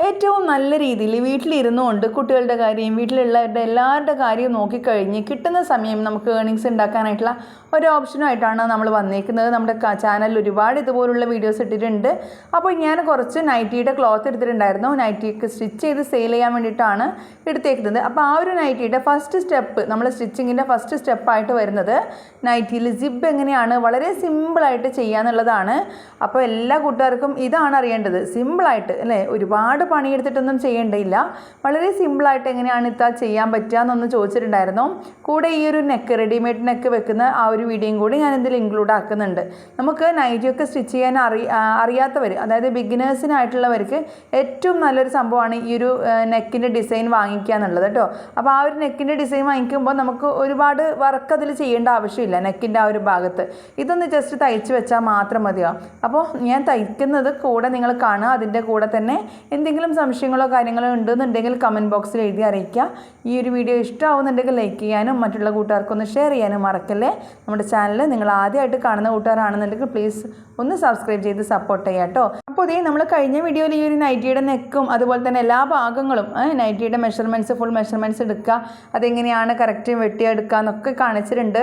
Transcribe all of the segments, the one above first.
ഏറ്റവും നല്ല രീതിയിൽ വീട്ടിലിരുന്നുകൊണ്ട് കുട്ടികളുടെ കാര്യം വീട്ടിലുള്ളവരുടെ എല്ലാവരുടെ കാര്യം നോക്കിക്കഴിഞ്ഞ് കിട്ടുന്ന സമയം നമുക്ക് ഏണിങ്സ് ഉണ്ടാക്കാനായിട്ടുള്ള ഒരു ഓപ്ഷനുമായിട്ടാണ് നമ്മൾ വന്നേക്കുന്നത്. നമ്മുടെ ചാനലിൽ ഒരുപാട് ഇതുപോലുള്ള വീഡിയോസ് ഇട്ടിട്ടുണ്ട്. അപ്പോൾ ഞാൻ കുറച്ച് നൈറ്റിയുടെ ക്ലോത്ത് എടുത്തിട്ടുണ്ടായിരുന്നു. നൈറ്റിക്ക് സ്റ്റിച്ച് ചെയ്ത് സെയിൽ ചെയ്യാൻ വേണ്ടിയിട്ടാണ് എടുത്തേക്കുന്നത്. അപ്പോൾ ആ ഒരു നൈറ്റിയുടെ ഫസ്റ്റ് സ്റ്റെപ്പ് നമ്മൾ സ്റ്റിച്ചിങ്ങിന്റെ ഫസ്റ്റ് സ്റ്റെപ്പായിട്ട് വരുന്നത് നൈറ്റിയിൽ സിബ് എങ്ങനെയാണ്? വളരെ സിമ്പിളായിട്ട് ചെയ്യാന്നുള്ളതാണ്. അപ്പോൾ എല്ലാ കൂട്ടുകാർക്കും ഇതാണ് അറിയേണ്ടത്. സിമ്പിളായിട്ട് അല്ലേ? ഒരുപാട് പണിയെടുത്തിട്ടൊന്നും ചെയ്യേണ്ടയില്ല. വളരെ സിമ്പിളായിട്ട് എങ്ങനെയാണ് ഇത്താ ചെയ്യാൻ പറ്റുക എന്നൊന്ന് ചോദിച്ചിട്ടുണ്ടായിരുന്നു. കൂടെ ഈ ഒരു നെക്ക് റെഡിമെയ്ഡ് നെക്ക് വെക്കുന്ന ആ ഒരു വീഡിയോയും കൂടി ഞാൻ ഇതിൽ ഇൻക്ലൂഡ് ആക്കുന്നുണ്ട്. നമുക്ക് നൈറ്റിയൊക്കെ സ്റ്റിച്ച് ചെയ്യാൻ അറി അറിയാത്തവർ അതായത് ബിഗിനേഴ്സിനായിട്ടുള്ളവർക്ക് ഏറ്റവും നല്ലൊരു സംഭവമാണ് ഈ ഒരു നെക്കിന്റെ ഡിസൈൻ വാങ്ങിക്കുക എന്നുള്ളത് കേട്ടോ അപ്പോൾ ആ ഒരു നെക്കിന്റെ ഡിസൈൻ വാങ്ങിക്കുമ്പോൾ നമുക്ക് ഒരുപാട് വർക്ക് അതിൽ ചെയ്യേണ്ട ആവശ്യമില്ല നെക്കിന്റെ ആ ഒരു ഭാഗത്ത്. ഇതൊന്ന് ജസ്റ്റ് തയ്ച്ച് വെച്ചാൽ മാത്രം മതിയാവും അപ്പോൾ ഞാൻ തയ്ക്കുന്നത് കൂടെ നിങ്ങൾ കാണുക അതിന്റെ കൂടെ തന്നെ എന്തെങ്കിലും സംശയങ്ങളോ കാര്യങ്ങളോ ഉണ്ടെന്നുണ്ടെങ്കിൽ കമന്റ് ബോക്സിൽ എഴുതി അറിയിക്കുക. ഈ ഒരു വീഡിയോ ഇഷ്ടമാവുന്നുണ്ടെങ്കിൽ ലൈക്ക് ചെയ്യാനും മറ്റുള്ള കൂട്ടുകാർക്കൊന്ന് ഷെയർ ചെയ്യാനും മറക്കല്ലേ? നമ്മുടെ ചാനൽ നിങ്ങൾ ആദ്യമായിട്ട് കാണുന്ന കൂട്ടുകാരാണെന്നുണ്ടെങ്കിൽ പ്ലീസ് ഒന്ന് സബ്സ്ക്രൈബ് ചെയ്ത് സപ്പോർട്ട് ചെയ്യാം കേട്ടോ അപ്പോൾ നമ്മൾ കഴിഞ്ഞ വീഡിയോയിൽ ഈ ഒരു നൈറ്റിയുടെ നെക്കും അതുപോലെ തന്നെ എല്ലാ ഭാഗങ്ങളും നൈറ്റിയുടെ മെഷർമെന്റ്സ് ഫുൾ മെഷർമെന്റ്സ് എടുക്കുക. അതെങ്ങനെയാണ് കറക്റ്റ് വെട്ടിയെടുക്കുക എന്നൊക്കെ കാണിച്ചിട്ടുണ്ട്.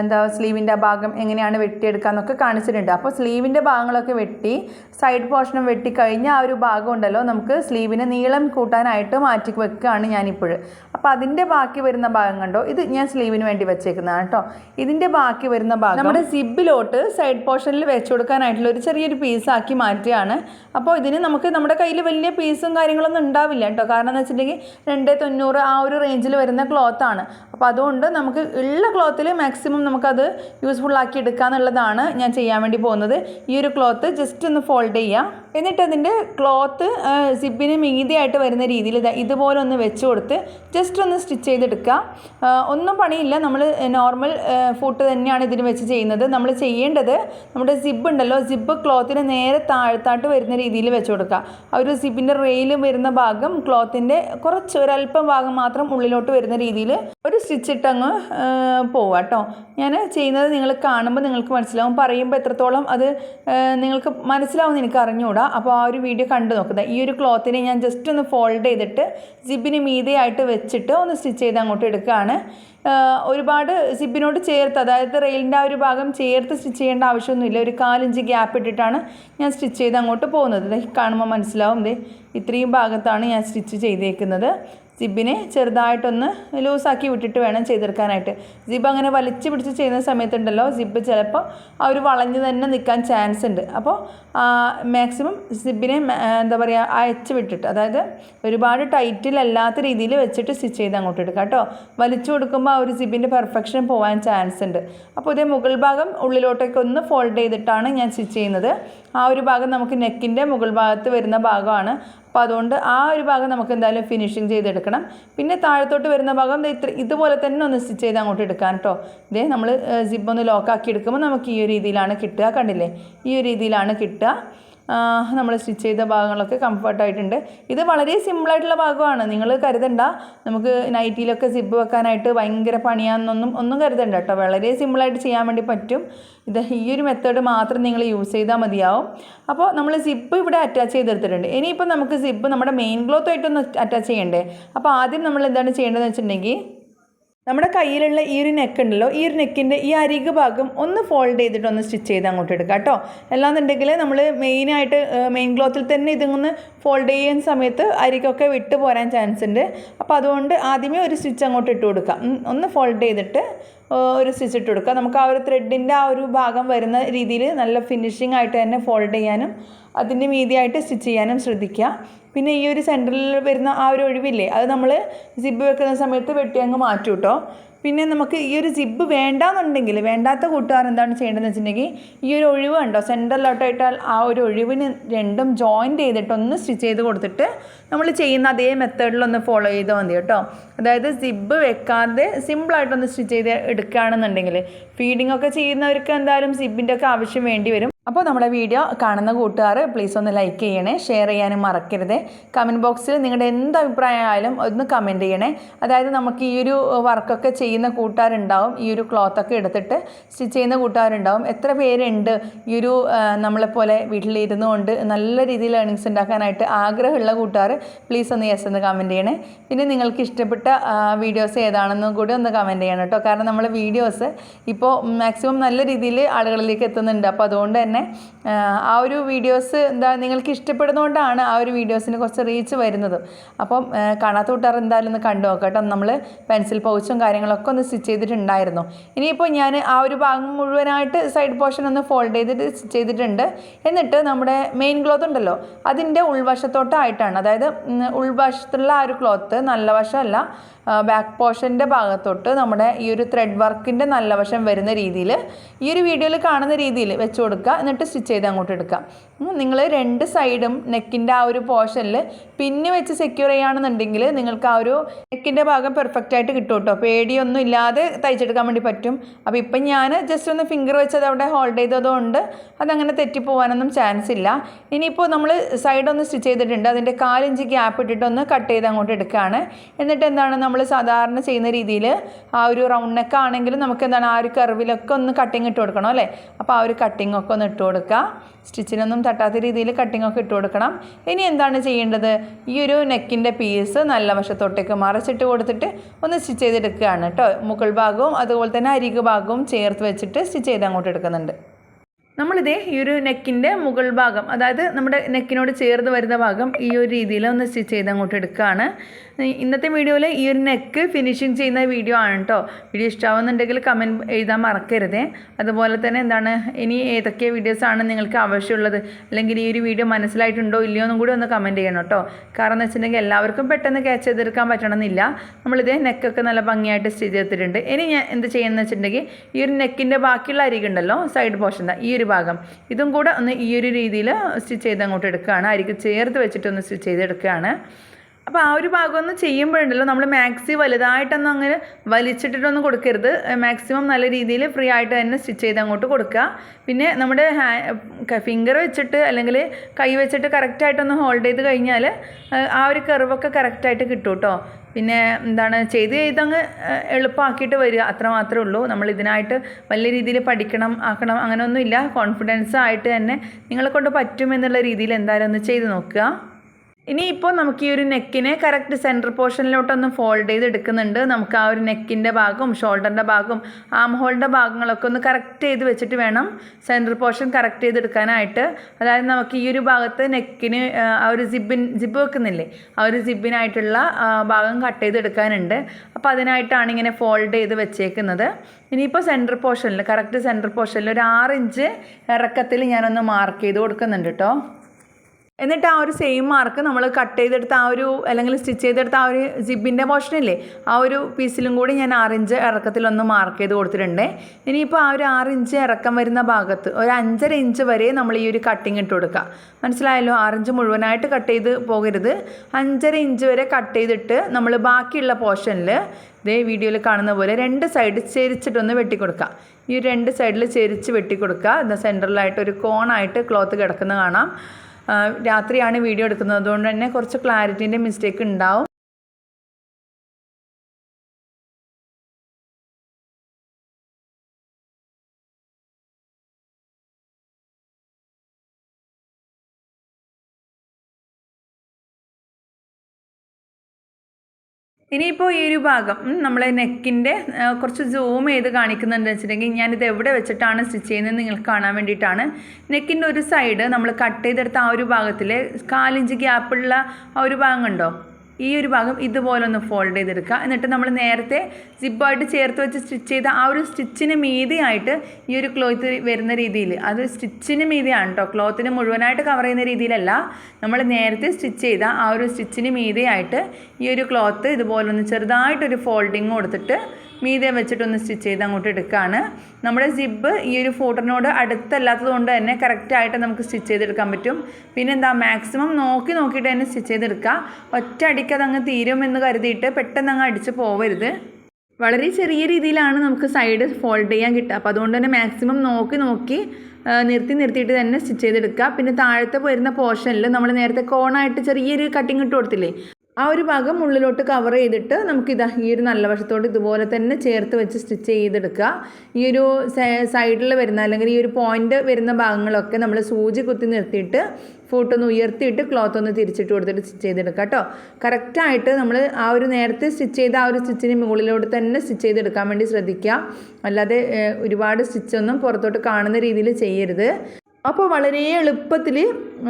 എന്താ സ്ലീവിന്റെ ആ ഭാഗം എങ്ങനെയാണ് വെട്ടിയെടുക്കുക എന്നൊക്കെ കാണിച്ചിട്ടുണ്ട്. അപ്പോൾ സ്ലീവിന്റെ ഭാഗങ്ങളൊക്കെ വെട്ടി സൈഡ് പോർഷനും വെട്ടി കഴിഞ്ഞ ആ ഒരു ഭാഗം ഉണ്ടല്ലോ നമുക്ക് സ്ലീവിന് നീളം കൂട്ടാനായിട്ട് മാറ്റി വെക്കുകയാണ് ഞാനിപ്പോൾ. അപ്പോൾ അതിന്റെ ബാക്കി വരുന്ന ഭാഗം കണ്ടോ? ഇത് ഞാൻ സ്ലീവിന് വേണ്ടി വെച്ചേക്കുന്നതാണ് കേട്ടോ. ഇതിന്റെ ബാക്കി വരുന്ന ഭാഗം നമ്മുടെ സിബിലോട്ട് സൈഡ് പോർഷനിൽ വെച്ച് കൊടുക്കാനായിട്ടുള്ള ഒരു ചെറിയൊരു പീസാക്കി മാറ്റുകയാണ് അപ്പോൾ ഇതിന് നമുക്ക് നമ്മുടെ കയ്യിൽ വലിയ പീസും കാര്യങ്ങളൊന്നും ഉണ്ടാവില്ല കേട്ടോ. കാരണം എന്ന് വെച്ചിട്ടുണ്ടെങ്കിൽ രണ്ട് തൊണ്ണൂറ് ആ ഒരു റേഞ്ചിൽ വരുന്ന ക്ലോത്താണ് അപ്പോൾ അതുകൊണ്ട് നമുക്ക് ഉള്ള ക്ലോത്തിൽ മാക്സിമം നമുക്കത് യൂസ്ഫുൾ ആക്കി എടുക്കുക എന്നുള്ളതാണ് ഞാൻ ചെയ്യാൻ വേണ്ടി പോകുന്നത്. ഈ ഒരു ക്ലോത്ത് ജസ്റ്റ് ഒന്ന് ഫോൾഡ് ചെയ്യുക എന്നിട്ട് അതിന്റെ ക്ലോത്ത് സിബിന് മീതിയായിട്ട് വരുന്ന രീതിയിൽ ഇതുപോലെ ഒന്ന് വെച്ച് കൊടുത്ത് ജസ്റ്റ് ഒന്ന് സ്റ്റിച്ച് ചെയ്തെടുക്കുക. ഒന്നും പണിയില്ല. നമ്മൾ നോർമൽ ഫുട്ട് തന്നെയാണ് ഇതിന് വെച്ച് ചെയ്യുന്നത്. നമ്മൾ ചെയ്യേണ്ടത് നമ്മുടെ സിബ് ഉണ്ടല്ലോ സിബ് ക്ലോത്തിന് നേരെ താഴ്ത്താട്ട് വരുന്ന രീതിയിൽ വെച്ച് കൊടുക്കുക. ആ ഒരു സിബിന്റെ റെയിൽ വരുന്ന ഭാഗം ക്ലോത്തിന്റെ കുറച്ച് ഒരല്പം ഭാഗം മാത്രം ഉള്ളിലോട്ട് വരുന്ന രീതിയിൽ ഒരു സ്റ്റിച്ച് ഇട്ടങ്ങ് പോവുക കേട്ടോ ഞാൻ ചെയ്യുന്നത് നിങ്ങൾ കാണുമ്പോൾ നിങ്ങൾക്ക് മനസ്സിലാവും. പറയുമ്പോൾ എത്രത്തോളം അത് നിങ്ങൾക്ക് മനസ്സിലാവും എനിക്ക് അറിഞ്ഞുകൂടാ അപ്പോൾ ആ ഒരു വീഡിയോ കണ്ടു നോക്കുന്നത്. ഈ ഒരു ക്ലോത്തിനെ ഞാൻ ജസ്റ്റ് ഒന്ന് ഫോൾഡ് ചെയ്തിട്ട് സിബിന് മീതെയായിട്ട് വെച്ചിട്ട് ഒന്ന് സ്റ്റിച്ച് ചെയ്ത് അങ്ങോട്ട് എടുക്കുകയാണ്. ഒരുപാട് സിബിനോട് ചേർത്ത് അതായത് റെയിലിന്റെ ആ ഒരു ഭാഗം ചേർത്ത് സ്റ്റിച്ച് ചെയ്യേണ്ട ആവശ്യമൊന്നുമില്ല. ഒരു കാലിഞ്ച് ഗ്യാപ്പ് ഇട്ടിട്ടാണ് ഞാൻ സ്റ്റിച്ച് ചെയ്ത് അങ്ങോട്ട് പോകുന്നത്. കാണുമ്പോൾ മനസ്സിലാവും. ദേ ഇത്രയും ഭാഗത്താണ് ഞാൻ സ്റ്റിച്ച് ചെയ്തേക്കുന്നത്. സിബിനെ ചെറുതായിട്ടൊന്ന് ലൂസാക്കി വിട്ടിട്ട് വേണം ചെയ്തെടുക്കാനായിട്ട്. സിബ് അങ്ങനെ വലിച്ചു പിടിച്ച് ചെയ്യുന്ന സമയത്തുണ്ടല്ലോ സിബ് ചിലപ്പോൾ ആ ഒരു വളഞ്ഞ് തന്നെ നിൽക്കാൻ ചാൻസ് ഉണ്ട്. അപ്പോൾ മാക്സിമം സിബിനെ എന്താ പറയുക അയച്ച് വിട്ടിട്ട് അതായത് ഒരുപാട് ടൈറ്റിലല്ലാത്ത രീതിയിൽ വെച്ചിട്ട് സ്റ്റിച്ച് ചെയ്ത് അങ്ങോട്ട് എടുക്കാം കേട്ടോ. വലിച്ചു കൊടുക്കുമ്പോൾ ആ ഒരു സിബിന്റെ പെർഫെക്ഷൻ പോകാൻ ചാൻസ് ഉണ്ട്. അപ്പോൾ ഇതേ മുകൾ ഭാഗം ഉള്ളിലോട്ടേക്ക് ഒന്ന് ഫോൾഡ് ചെയ്തിട്ടാണ് ഞാൻ സ്റ്റിച്ച് ചെയ്യുന്നത്. ആ ഒരു ഭാഗം നമുക്ക് നെക്കിന്റെ മുകൾ ഭാഗത്ത് വരുന്ന ഭാഗമാണ്. അപ്പോൾ അതുകൊണ്ട് ആ ഒരു ഭാഗം നമുക്ക് എന്തായാലും ഫിനിഷിങ് ചെയ്തെടുക്കണം. പിന്നെ താഴത്തോട്ട് വരുന്ന ഭാഗം ഇത്ര ഇതുപോലെ തന്നെ ഒന്ന് സ്റ്റിച്ച് ചെയ്ത് അങ്ങോട്ട് എടുക്കാൻ കേട്ടോ ഇതേ നമ്മൾ സിബ് ഒന്ന് ലോക്കാക്കി എടുക്കുമ്പോൾ നമുക്ക് ഈ ഒരു രീതിയിലാണ് കിട്ടുക. കണ്ടില്ലേ? ഈ ഒരു രീതിയിലാണ് കിട്ടുക. നമ്മൾ സ്റ്റിച്ച് ചെയ്ത ഭാഗങ്ങളൊക്കെ കംഫർട്ടായിട്ടുണ്ട് ഇത് വളരെ സിമ്പിളായിട്ടുള്ള ഭാഗമാണ്. നിങ്ങൾ കരുതണ്ട. നമുക്ക് നൈറ്റിയിലൊക്കെ സിബ് വെക്കാനായിട്ട് ഭയങ്കര പണിയാണെന്നൊന്നും ഒന്നും കരുതണ്ട കേട്ടോ. വളരെ സിമ്പിളായിട്ട് ചെയ്യാൻ വേണ്ടി പറ്റും. ഇത് ഈ ഒരു മെത്തേഡ് മാത്രം നിങ്ങൾ യൂസ് ചെയ്താൽ മതിയാവും. അപ്പോൾ നമ്മൾ സിബ് ഇവിടെ അറ്റാച്ച് ചെയ്തെടുത്തിട്ടുണ്ട്. ഇനിയിപ്പോൾ നമുക്ക് സിബ് നമ്മുടെ മെയിൻ ക്ലോത്തായിട്ടൊന്ന് അറ്റാച്ച് ചെയ്യണ്ടേ? അപ്പോൾ ആദ്യം നമ്മൾ എന്താണ് ചെയ്യേണ്ടതെന്ന് വെച്ചിട്ടുണ്ടെങ്കിൽ നമ്മുടെ കയ്യിലുള്ള ഈ ഒരു നെക്ക് ഉണ്ടല്ലോ ഈ ഒരു നെക്കിന്റെ ഈ അരിക് ഭാഗം ഒന്ന് ഫോൾഡ് ചെയ്തിട്ട് ഒന്ന് സ്റ്റിച്ച് ചെയ്ത് അങ്ങോട്ട് എടുക്കുക കേട്ടോ. അല്ലാന്നുണ്ടെങ്കിൽ നമ്മൾ മെയിനായിട്ട് മെയിൻ ക്ലോത്തിൽ തന്നെ ഇതൊന്ന് ഫോൾഡ് ചെയ്യുന്ന സമയത്ത് അരികൊക്കെ വിട്ട് പോരാൻ ചാൻസ് ഉണ്ട്. അപ്പോൾ അതുകൊണ്ട് ആദ്യമേ ഒരു സ്റ്റിച്ച് അങ്ങോട്ട് ഇട്ട് കൊടുക്കാം. ഒന്ന് ഫോൾഡ് ചെയ്തിട്ട് ഒരു സ്റ്റിച്ച് ഇട്ട് കൊടുക്കുക നമുക്ക് ആ ഒരു ത്രെഡിന്റെ ആ ഒരു ഭാഗം വരുന്ന രീതിയിൽ നല്ല ഫിനിഷിംഗ് ആയിട്ട് തന്നെ ഫോൾഡ് ചെയ്യാനും അതിന്റെ മീതിയായിട്ട് സ്റ്റിച്ച് ചെയ്യാനും ശ്രദ്ധിക്കുക. പിന്നെ ഈ ഒരു സെന്ററിൽ വരുന്ന ആ ഒരു ഒഴിവില്ലേ അത് നമ്മൾ സിബ് വെക്കുന്ന സമയത്ത് വെട്ടി അങ്ങ് മാറ്റും കേട്ടോ പിന്നെ നമുക്ക് ഈ ഒരു സിബ് വേണ്ടാന്നുണ്ടെങ്കിൽ വേണ്ടാത്ത കൂട്ടുകാർ എന്താണ് ചെയ്യേണ്ടതെന്ന് വെച്ചിട്ടുണ്ടെങ്കിൽ ഈ ഒരു ഒഴിവ് ഉണ്ടോ സെന്ററിലോട്ടായിട്ടാൽ ആ ഒരു ഒഴിവിന് രണ്ടും ജോയിന്റ് ചെയ്തിട്ട് ഒന്ന് സ്റ്റിച്ച് ചെയ്ത് കൊടുത്തിട്ട് നമ്മൾ ചെയ്യുന്ന അതേ മെത്തേഡിലൊന്ന് ഫോളോ ചെയ്താൽ മതി കേട്ടോ. അതായത് സിബ് വെക്കാതെ സിമ്പിളായിട്ടൊന്ന് സ്റ്റിച്ച് ചെയ്ത് എടുക്കുകയാണെന്നുണ്ടെങ്കിൽ ഫീഡിംഗ് ഒക്കെ ചെയ്യുന്നവർക്ക് എന്തായാലും സിബിന്റെ ഒക്കെ ആവശ്യം വേണ്ടി വരും. അപ്പോൾ നമ്മുടെ വീഡിയോ കാണുന്ന കൂട്ടുകാർ പ്ലീസ് ഒന്ന് ലൈക്ക് ചെയ്യണേ ഷെയർ ചെയ്യാനും മറക്കരുത്. കമന്റ് ബോക്സിൽ നിങ്ങളുടെ എന്ത് അഭിപ്രായമായാലും ഒന്ന് കമന്റ് ചെയ്യണേ. അതായത് നമുക്ക് ഈ ഒരു വർക്കൊക്കെ ചെയ്യുന്ന കൂട്ടുകാരുണ്ടാവും ഈ ഒരു ക്ലോത്തൊക്കെ എടുത്തിട്ട് സ്റ്റിച്ച് ചെയ്യുന്ന കൂട്ടുകാരുണ്ടാവും. എത്ര പേരുണ്ട് ഈ ഒരു നമ്മളെപ്പോലെ വീട്ടിലിരുന്നു കൊണ്ട് നല്ല രീതിയിൽ ഏണിങ്സ് ഉണ്ടാക്കാനായിട്ട് ആഗ്രഹമുള്ള കൂട്ടുകാർ പ്ലീസ് ഒന്ന് യെസ് എന്ന് കമന്റ് ചെയ്യണേ. പിന്നെ നിങ്ങൾക്ക് ഇഷ്ടപ്പെട്ട വീഡിയോസ് ഏതാണെന്നും കൂടി ഒന്ന് കമന്റ് ചെയ്യണം കേട്ടോ കാരണം നമ്മൾ വീഡിയോസ് ഇപ്പോൾ മാക്സിമം നല്ല രീതിയിൽ ആളുകളിലേക്ക് എത്തുന്നുണ്ട്. അപ്പോൾ അതുകൊണ്ട് തന്നെ ആ, ഒരു വീഡിയോസ് എന്താ നിങ്ങൾക്ക് ഇഷ്ടപ്പെടുന്നതുകൊണ്ടാണ് ആ ഒരു വീഡിയോസിന് കുറച്ച് റീച്ച് വരുന്നത്. അപ്പം കാണാത്ത കൂട്ടുകാർ എന്തായാലും ഒന്ന് കണ്ടു നോക്കാം കേട്ടോ. നമ്മൾ പെൻസിൽ പൗച്ചും കാര്യങ്ങളൊക്കെ ഒന്ന് സ്റ്റിച്ച് ചെയ്തിട്ടുണ്ടായിരുന്നു. ഇനിയിപ്പോൾ ഞാൻ ആ ഒരു ഭാഗം മുഴുവനായിട്ട് സൈഡ് പോർഷൻ ഒന്ന് ഫോൾഡ് ചെയ്തിട്ട് സ്റ്റിച്ച് ചെയ്തിട്ടുണ്ട്. എന്നിട്ട് നമ്മുടെ മെയിൻ ക്ലോത്ത് ഉണ്ടല്ലോ അതിന്റെ ഉൾവശത്തോട്ടായിട്ടാണ് അതായത് ഉൾവശത്തുള്ള ആ ഒരു ക്ലോത്ത് നല്ല വശമല്ല ബാക്ക് പോർഷന്റെ ഭാഗത്തോട്ട് നമ്മുടെ ഈ ഒരു ത്രെഡ് വർക്കിന്റെ നല്ല വശം വരുന്ന രീതിയിൽ ഈ ഒരു വീഡിയോയിൽ കാണുന്ന രീതിയിൽ വെച്ച് കൊടുക്കുക. എന്നിട്ട് സ്റ്റിച്ച് ചെയ്ത് അങ്ങോട്ട് എടുക്കാം. നിങ്ങൾ രണ്ട് സൈഡും നെക്കിന്റെ ആ ഒരു പോർഷനിൽ പിന്ന് വെച്ച് സെക്യൂർ ചെയ്യുകയാണെന്നുണ്ടെങ്കിൽ നിങ്ങൾക്ക് ആ ഒരു നെക്കിന്റെ ഭാഗം പെർഫെക്റ്റ് ആയിട്ട് കിട്ടും കേട്ടോ. പേടിയൊന്നും ഇല്ലാതെ തയ്ച്ചെടുക്കാൻ വേണ്ടി പറ്റും. അപ്പോൾ ഇപ്പം ഞാൻ ജസ്റ്റ് ഒന്ന് ഫിംഗർ വെച്ച് അവിടെ ഹോൾഡ് ചെയ്തതുകൊണ്ട് അതങ്ങനെ തെറ്റിപ്പോവാനൊന്നും ചാൻസ് ഇല്ല. ഇനിയിപ്പോൾ നമ്മൾ സൈഡൊന്ന് സ്റ്റിച്ച് ചെയ്തിട്ടുണ്ട്. അതിന്റെ കാലിഞ്ച് ഗ്യാപ്പ് ഇട്ടിട്ടൊന്ന് കട്ട് ചെയ്ത് അങ്ങോട്ട് എടുക്കുകയാണ് എന്നിട്ട് എന്താണ് നമ്മൾ സാധാരണ ചെയ്യുന്ന രീതിയിൽ ആ ഒരു റൗണ്ട് നെക്ക് ആണെങ്കിലും നമുക്ക് എന്താണ് ആ ഒരു കർവിലൊക്കെ ഒന്ന് കട്ടിങ് ഇട്ട് കൊടുക്കണം അല്ലേ? അപ്പോൾ ആ ഒരു കട്ടിങ്ങൊക്കെ ഒന്ന് ഇട്ട് കൊടുക്കുക. സ്റ്റിച്ചിനൊന്നും തട്ടാത്ത രീതിയിൽ കട്ടിങ് ഒക്കെ ഇട്ട് കൊടുക്കണം. ഇനി എന്താണ് ചെയ്യേണ്ടത്? ഈ ഒരു നെക്കിന്റെ പീസ് നല്ല വശത്തോട്ടേക്ക് മറച്ചിട്ട് കൊടുത്തിട്ട് ഒന്ന് സ്റ്റിച്ച് ചെയ്തെടുക്കുകയാണ് കേട്ടോ മുകൾ ഭാഗവും അതുപോലെ തന്നെ അരികു ഭാഗവും ചേർത്ത് വെച്ചിട്ട് സ്റ്റിച്ച് ചെയ്ത് അങ്ങോട്ട് എടുക്കുന്നുണ്ട്. നമ്മളിതേ ഈ ഒരു നെക്കിന്റെ മുകൾ ഭാഗം അതായത് നമ്മുടെ നെക്കിനോട് ചേർന്ന് വരുന്ന ഭാഗം ഈ ഒരു രീതിയിൽ ഒന്ന് സ്റ്റിച്ച് ചെയ്ത് അങ്ങോട്ട് എടുക്കുകയാണ്. ഇന്നത്തെ വീഡിയോയിൽ ഈ ഒരു നെക്ക് ഫിനിഷിങ് ചെയ്യുന്ന വീഡിയോ ആണ് കേട്ടോ. വീഡിയോ ഇഷ്ടമാവുന്നുണ്ടെങ്കിൽ കമന്റ് എഴുതാൻ മറക്കരുതേ. അതുപോലെ തന്നെ എന്താണ് ഇനി ഏതൊക്കെ വീഡിയോസാണ് നിങ്ങൾക്ക് ആവശ്യമുള്ളത് അല്ലെങ്കിൽ ഈ ഒരു വീഡിയോ മനസ്സിലായിട്ടുണ്ടോ ഇല്ലയോ എന്നും കൂടി ഒന്ന് കമന്റ് ചെയ്യണം കേട്ടോ. കാരണം എന്ന് വെച്ചിട്ടുണ്ടെങ്കിൽ എല്ലാവർക്കും പെട്ടെന്ന് ക്യാച്ച് ചെയ്തെടുക്കാൻ പറ്റണമെന്നില്ല. നമ്മളിതേ നെക്കൊക്കെ നല്ല ഭംഗിയായിട്ട് സ്റ്റിച്ച് ചെയ്തിട്ടുണ്ട്. ഇനി ഞാൻ എന്ത് ചെയ്യുന്നത് വെച്ചിട്ടുണ്ടെങ്കിൽ ഈ ഒരു നെക്കിന്റെ ബാക്കിയുള്ള അരികുണ്ടല്ലോ സൈഡ് പോർഷൻ ഈ ഒരു ഭാഗം. ഇതും കൂടെ ഒന്ന് ഈ ഒരു രീതിയിൽ സ്റ്റിച്ച് ചെയ്ത് അങ്ങോട്ട് എടുക്കുകയാണ്. അരിക്ക് ചേർത്ത് വെച്ചിട്ട് ഒന്ന് സ്റ്റിച്ച് ചെയ്തെടുക്കുകയാണ്. അപ്പോൾ ആ ഒരു ഭാഗം ഒന്ന് ചെയ്യുമ്പോഴുണ്ടല്ലോ. നമ്മൾ മാക്സി വലുതായിട്ടൊന്നും അങ്ങനെ വലിച്ചിട്ടിട്ടൊന്നും കൊടുക്കരുത്. മാക്സിമം നല്ല രീതിയിൽ ഫ്രീ ആയിട്ട് തന്നെ സ്റ്റിച്ച് ചെയ്ത് അങ്ങോട്ട് കൊടുക്കുക. പിന്നെ നമ്മുടെ ഹാ ഫിംഗർ വെച്ചിട്ട് അല്ലെങ്കിൽ കൈ വെച്ചിട്ട് കറക്റ്റായിട്ടൊന്ന് ഹോൾഡ് ചെയ്ത് കഴിഞ്ഞാൽ ആ ഒരു കർവൊക്കെ കറക്റ്റായിട്ട് കിട്ടും കേട്ടോ പിന്നെ എന്താണ് ചെയ്ത് ചെയ്തങ്ങ് എളുപ്പമാക്കിയിട്ട് വരിക. അത്ര മാത്രമേ ഉള്ളൂ. നമ്മൾ ഇതിനായിട്ട് വലിയ രീതിയിൽ പഠിക്കണം ആക്കണം അങ്ങനെയൊന്നുമില്ല. കോൺഫിഡൻസ് ആയിട്ട് തന്നെ നിങ്ങളെ കൊണ്ട് പറ്റുമെന്നുള്ള രീതിയിൽ എന്തായാലും ഒന്ന് ചെയ്ത് നോക്കുക. ഇനിയിപ്പോൾ നമുക്ക് ഈ ഒരു നെക്കിനെ കറക്റ്റ് സെന്റർ പോർഷനിലോട്ടൊന്ന് ഫോൾഡ് ചെയ്ത് എടുക്കുന്നുണ്ട് നമുക്ക് ആ ഒരു നെക്കിന്റെ ഭാഗവും ഷോൾഡറിന്റെ ഭാഗവും ആം ഹോളിന്റെ ഭാഗങ്ങളൊക്കെ ഒന്ന് കറക്റ്റ് ചെയ്ത് വെച്ചിട്ട് വേണം സെന്റർ പോർഷൻ കറക്റ്റ് ചെയ്തെടുക്കാനായിട്ട്. അതായത് നമുക്ക് ഈ ഒരു ഭാഗത്ത് നെക്കിന് ആ ഒരു സിബിൻ സിബ് വെക്കുന്നില്ലേ? ആ ഒരു സിബിനായിട്ടുള്ള ആ, ഭാഗം കട്ട് ചെയ്തെടുക്കാനുണ്ട്. അപ്പോൾ അതിനായിട്ടാണ് ഇങ്ങനെ ഫോൾഡ് ചെയ്ത് വെച്ചേക്കുന്നത്. ഇനിയിപ്പോൾ സെന്റർ പോർഷനിൽ കറക്റ്റ് സെന്റർ പോർഷനിൽ ഒരു ആറ് ഇഞ്ച് ഇറക്കത്തിൽ ഞാനൊന്ന് മാർക്ക് ചെയ്ത് കൊടുക്കുന്നുണ്ട് കേട്ടോ എന്നിട്ട് ആ ഒരു സെയിം മാർക്ക് നമ്മൾ കട്ട് ചെയ്തെടുത്ത ആ ഒരു അല്ലെങ്കിൽ സ്റ്റിച്ച് ചെയ്തെടുത്ത ആ ഒരു ജിബിന്റെ പോർഷനില്ലേ ആ ഒരു പീസിലും കൂടി ഞാൻ ആറ് ഇഞ്ച് ഇറക്കത്തിലൊന്ന് മാർക്ക് ചെയ്ത് കൊടുത്തിട്ടുണ്ട്. ഇനിയിപ്പോൾ ആ ഒരു ആറ് ഇഞ്ച് ഇറക്കം വരുന്ന ഭാഗത്ത് ഒരു അഞ്ചര ഇഞ്ച് വരെ നമ്മൾ ഈ ഒരു കട്ടിങ് ഇട്ട് കൊടുക്കുക. മനസ്സിലായല്ലോ? ആറ് ഇഞ്ച് മുഴുവനായിട്ട് കട്ട് ചെയ്ത് പോകരുത്. അഞ്ചര ഇഞ്ച് വരെ കട്ട് ചെയ്തിട്ട് നമ്മൾ ബാക്കിയുള്ള പോർഷനിൽ ഇതേ വീഡിയോയിൽ കാണുന്ന പോലെ രണ്ട് സൈഡ് ചെരിച്ചിട്ടൊന്ന് വെട്ടിക്കൊടുക്കുക ഈ രണ്ട് സൈഡിൽ ചെരിച്ച് വെട്ടിക്കൊടുക്കുക എന്നാൽ സെന്ററിലായിട്ട് ഒരു കോണായിട്ട് ക്ലോത്ത് കിടക്കുന്ന കാണാം. രാത്രിയാണ് വീഡിയോ എടുക്കുന്നത്. അതുകൊണ്ട് തന്നെ കുറച്ച് ക്ലാരിറ്റീന്റെ മിസ്റ്റേക്ക് ഉണ്ടാവും. ഇനിയിപ്പോൾ ഈ ഒരു ഭാഗം നമ്മൾ നെക്കിന്റെ കുറച്ച് സൂം ചെയ്ത് കാണിക്കുന്നുണ്ട് വെച്ചിട്ടുണ്ടെങ്കിൽ ഞാനിത് എവിടെ വെച്ചിട്ടാണ് സ്റ്റിച്ച് ചെയ്യുന്നത് നിങ്ങൾക്ക് കാണാൻ വേണ്ടിയിട്ടാണ്. നെക്കിന്റെ ഒരു സൈഡ് നമ്മൾ കട്ട് ചെയ്തെടുത്ത ആ ഒരു ഭാഗത്തിൽ കാലിഞ്ച് ഗ്യാപ്പുള്ള ആ ഒരു ഭാഗം കണ്ടോ? ഈ ഒരു ഭാഗം ഇതുപോലെ ഒന്ന് ഫോൾഡ് ചെയ്തെടുക്കുക. എന്നിട്ട് നമ്മൾ നേരത്തെ സിബ്ബായിട്ട് ചേർത്ത് വെച്ച് സ്റ്റിച്ച് ചെയ്ത ആ ഒരു സ്റ്റിച്ചിന് മീതിയായിട്ട് ഈ ഒരു ക്ലോത്ത് വരുന്ന രീതിയിൽ അത് സ്റ്റിച്ചിന് മീതിയാണ് കേട്ടോ ക്ലോത്തിന് മുഴുവനായിട്ട് കവർ ചെയ്യുന്ന രീതിയിലല്ല നമ്മൾ നേരത്തെ സ്റ്റിച്ച് ചെയ്ത ആ ഒരു സ്റ്റിച്ചിന് മീതിയായിട്ട് ഈ ഒരു ക്ലോത്ത് ഇതുപോലെ ഒന്ന് ചെറുതായിട്ടൊരു ഫോൾഡിങ് കൊടുത്തിട്ട് മീതെ വെച്ചിട്ടൊന്ന് സ്റ്റിച്ച് ചെയ്ത് അങ്ങോട്ട് എടുക്കുകയാണ് നമ്മുടെ സിബ്ബ് ഈ ഒരു ഫോട്ടോനോട് അടുത്തല്ലാത്തത് കൊണ്ട് തന്നെ കറക്റ്റായിട്ട് നമുക്ക് സ്റ്റിച്ച് ചെയ്തെടുക്കാൻ പറ്റും. പിന്നെ എന്താ മാക്സിമം നോക്കി നോക്കിയിട്ട് തന്നെ സ്റ്റിച്ച് ചെയ്തെടുക്കുക ഒറ്റ അടിക്ക് അതങ്ങ് തീരുമെന്ന് കരുതിയിട്ട് പെട്ടെന്ന് അങ്ങ് അടിച്ച് പോവരുത്. വളരെ ചെറിയ രീതിയിലാണ് നമുക്ക് സൈഡ് ഫോൾഡ് ചെയ്യാൻ കിട്ടുക. അപ്പോൾ അതുകൊണ്ട് തന്നെ മാക്സിമം നോക്കി നോക്കി നിർത്തി നിർത്തിയിട്ട് തന്നെ സ്റ്റിച്ച് ചെയ്തെടുക്കുക. പിന്നെ താഴത്തെ വരുന്ന പോർഷനിൽ നമ്മൾ നേരത്തെ കോണായിട്ട് ചെറിയൊരു കട്ടിങ് ഇട്ട് കൊടുത്തില്ലേ? ആ ഒരു ഭാഗം ഉള്ളിലോട്ട് കവർ ചെയ്തിട്ട് നമുക്കിതാ ഈ ഒരു നല്ല വശത്തോട്ട് ഇതുപോലെ തന്നെ ചേർത്ത് വെച്ച് സ്റ്റിച്ച് ചെയ്തെടുക്കുക. ഈ ഒരു സൈഡിൽ വരുന്ന അല്ലെങ്കിൽ ഈ ഒരു പോയിന്റ് വരുന്ന ഭാഗങ്ങളൊക്കെ നമ്മൾ സൂചി കുത്തി നിർത്തിയിട്ട് ഫോട്ടോ ഒന്ന് ഉയർത്തിയിട്ട് ക്ലോത്ത് ഒന്ന് തിരിച്ചിട്ട് കൊടുത്തിട്ട് സ്റ്റിച്ച് ചെയ്തെടുക്കുക കേട്ടോ കറക്റ്റായിട്ട് നമ്മൾ ആ ഒരു നേരത്തെ സ്റ്റിച്ച് ചെയ്ത ആ ഒരു സ്റ്റിച്ചിന് മുകളിലോട്ട് തന്നെ സ്റ്റിച്ച് ചെയ്തെടുക്കാൻ വേണ്ടി ശ്രദ്ധിക്കുക. അല്ലാതെ ഒരുപാട് സ്റ്റിച്ചൊന്നും പുറത്തോട്ട് കാണുന്ന രീതിയിൽ ചെയ്യരുത്. അപ്പോൾ വളരെ എളുപ്പത്തിൽ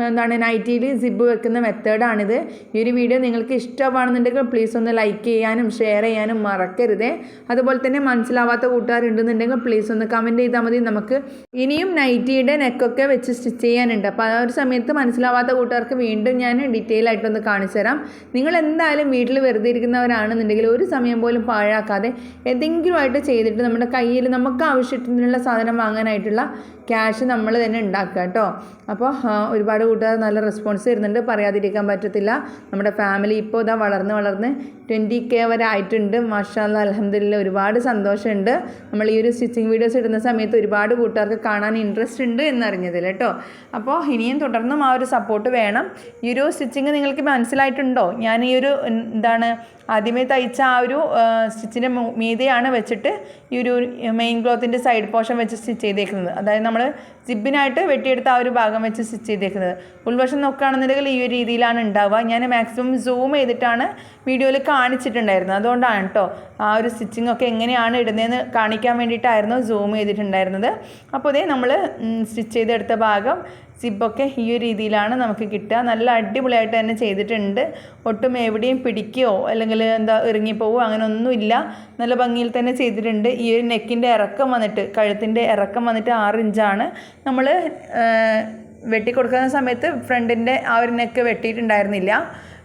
എന്താണ് നൈറ്റിയിൽ സിബ് വെക്കുന്ന മെത്തേഡാണിത് ഈ ഒരു വീഡിയോ നിങ്ങൾക്ക് ഇഷ്ടമാണെന്നുണ്ടെങ്കിൽ പ്ലീസ് ഒന്ന് ലൈക്ക് ചെയ്യാനും ഷെയർ ചെയ്യാനും മറക്കരുത്. അതുപോലെ തന്നെ മനസ്സിലാവാത്ത കൂട്ടുകാരുണ്ടെന്നുണ്ടെങ്കിൽ പ്ലീസ് ഒന്ന് കമന്റ് ചെയ്താൽ മതി. നമുക്ക് ഇനിയും നൈറ്റിയുടെ നെക്കൊക്കെ വെച്ച് സ്റ്റിച്ച് ചെയ്യാനുണ്ട്. അപ്പോൾ ആ ഒരു സമയത്ത് മനസ്സിലാവാത്ത കൂട്ടുകാർക്ക് വീണ്ടും ഞാൻ ഡീറ്റെയിൽ ആയിട്ടൊന്ന് കാണിച്ചു തരാം. നിങ്ങൾ എന്തായാലും വീട്ടിൽ വെറുതെ ഇരിക്കുന്നവരാണെന്നുണ്ടെങ്കിൽ ഒരു സമയം പോലും പാഴാക്കാതെ എന്തെങ്കിലുമായിട്ട് ചെയ്തിട്ട് നമ്മുടെ കയ്യിൽ നമുക്ക് ആവശ്യത്തിനുള്ള സാധനം വാങ്ങാനായിട്ടുള്ള ക്യാഷ് നമ്മൾ തന്നെ ഉണ്ടാക്കുക കേട്ടോ. അപ്പോൾ ആ, ഒരുപാട് കൂട്ടുകാർ നല്ല റെസ്പോൺസ് തരുന്നുണ്ട് പറയാതിരിക്കാൻ പറ്റത്തില്ല. നമ്മുടെ ഫാമിലി ഇപ്പോൾ ഇതാ വളർന്ന് വളർന്ന് ട്വന്റി കെ വരെ ആയിട്ടുണ്ട്. മാഷാല്ല അലഹമില്ല ഒരുപാട് സന്തോഷമുണ്ട്. നമ്മൾ ഈ ഒരു സ്റ്റിച്ചിങ് വീഡിയോസ് ഇടുന്ന സമയത്ത് ഒരുപാട് കൂട്ടുകാർക്ക് കാണാൻ ഇൻട്രസ്റ്റ് ഉണ്ട് എന്നറിഞ്ഞതിൽ കേട്ടോ. അപ്പോൾ ഇനിയും തുടർന്നും ആ ഒരു സപ്പോർട്ട് വേണം. ഈ ഒരു സ്റ്റിച്ചിങ് നിങ്ങൾക്ക് മനസ്സിലായിട്ടുണ്ടോ? ഞാൻ ഈ ഒരു എന്താണ് ആദ്യമേ തയ്ച്ച ആ ഒരു സ്റ്റിച്ചിന്റെ മീതെയാണ് വെച്ചിട്ട് ഈ ഒരു മെയിൻ ക്ലോത്തിന്റെ സൈഡ് പോർഷൻ വെച്ച് സ്റ്റിച്ച് ചെയ്തേക്കുന്നത്. അതായത് നമ്മൾ സിബിനായിട്ട് വെട്ടിയെടുത്ത ആ ഒരു ഭാഗം വെച്ച് സ്റ്റിച്ച് ചെയ്തേക്കുന്നത്. ഉൾവശം നോക്കുകയാണെന്നുണ്ടെങ്കിൽ ഈ ഒരു രീതിയിലാണ് ഉണ്ടാവുക. ഞാൻ മാക്സിമം സൂം ചെയ്തിട്ടാണ് വീഡിയോയിൽ കാണിച്ചിട്ടുണ്ടായിരുന്നത്. അതുകൊണ്ടാണ് കേട്ടോ ആ ഒരു സ്റ്റിച്ചിങ് ഒക്കെ എങ്ങനെയാണ് ഇടുന്നതെന്ന് കാണിക്കാൻ വേണ്ടിയിട്ടായിരുന്നു സൂം ചെയ്തിട്ടുണ്ടായിരുന്നത്. അപ്പോൾ ഇതേ നമ്മൾ സ്റ്റിച്ച് ചെയ്തെടുത്ത ഭാഗം സിബൊക്കെ ഈ ഒരു രീതിയിലാണ് നമുക്ക് കിട്ടുക. നല്ല അടിപൊളിയായിട്ട് തന്നെ ചെയ്തിട്ടുണ്ട്. ഒട്ടും എവിടെയും പിടിക്കുകയോ അല്ലെങ്കിൽ എന്താ ഇറങ്ങിപ്പോവോ അങ്ങനെ ഒന്നുമില്ല നല്ല ഭംഗിയിൽ തന്നെ ചെയ്തിട്ടുണ്ട്. ഈ ഒരു നെക്കിന്റെ ഇറക്കം വന്നിട്ട് കഴുത്തിന്റെ ഇറക്കം വന്നിട്ട് ആറ് ഇഞ്ചാണ് നമ്മൾ വെട്ടിക്കൊടുക്കുന്ന സമയത്ത് ഫ്രണ്ടിന്റെ ആ ഒരു നെക്ക് വെട്ടിയിട്ടുണ്ടായിരുന്നില്ല.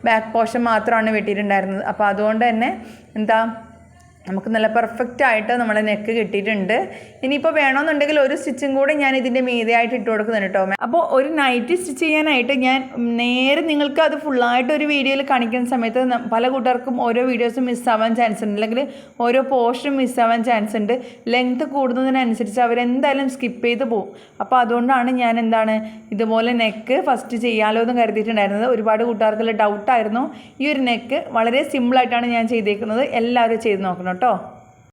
ബാക്ക് പോർഷൻ മാത്രമാണ് വെട്ടിയിട്ടുണ്ടായിരുന്നത്. അപ്പോൾ അതുകൊണ്ട് തന്നെ എന്താ നമുക്ക് നല്ല പെർഫെക്റ്റ് ആയിട്ട് നമ്മുടെ നെക്ക് കിട്ടിയിട്ടുണ്ട്. ഇനിയിപ്പോൾ വേണമെന്നുണ്ടെങ്കിൽ ഒരു സ്റ്റിച്ചും കൂടെ ഞാൻ ഇതിന്റെ മീതയായിട്ട് ഇട്ട് കൊടുക്കുന്നുണ്ട് കേട്ടോ അപ്പോൾ ഒരു നൈറ്റ് സ്റ്റിച്ച് ചെയ്യാനായിട്ട് ഞാൻ നേരെ നിങ്ങൾക്ക് അത് ഫുള്ളായിട്ട് ഒരു വീഡിയോയിൽ കാണിക്കുന്ന സമയത്ത് പല കൂട്ടുകാർക്കും ഓരോ വീഡിയോസും മിസ്സാവാൻ ചാൻസ് ഉണ്ട്. അല്ലെങ്കിൽ ഓരോ പോർഷനും മിസ്സാവാൻ ചാൻസ് ഉണ്ട്. ലെങ്ത് കൂടുന്നതിനനുസരിച്ച് അവരെന്തായാലും സ്കിപ്പ് ചെയ്ത് പോകും അപ്പോൾ അതുകൊണ്ടാണ് ഞാൻ എന്താണ് ഇതുപോലെ നെക്ക് ഫസ്റ്റ് ചെയ്യാലോ എന്ന് കരുതിയിട്ടുണ്ടായിരുന്നത്. ഒരുപാട് കൂട്ടുകാർക്കുള്ള ഡൗട്ടായിരുന്നു ഈ ഒരു നെക്ക് വളരെ സിമ്പിളായിട്ടാണ് ഞാൻ ചെയ്തേക്കുന്നത്. എല്ലാവരും ചെയ്ത് നോക്കണം കേട്ടോ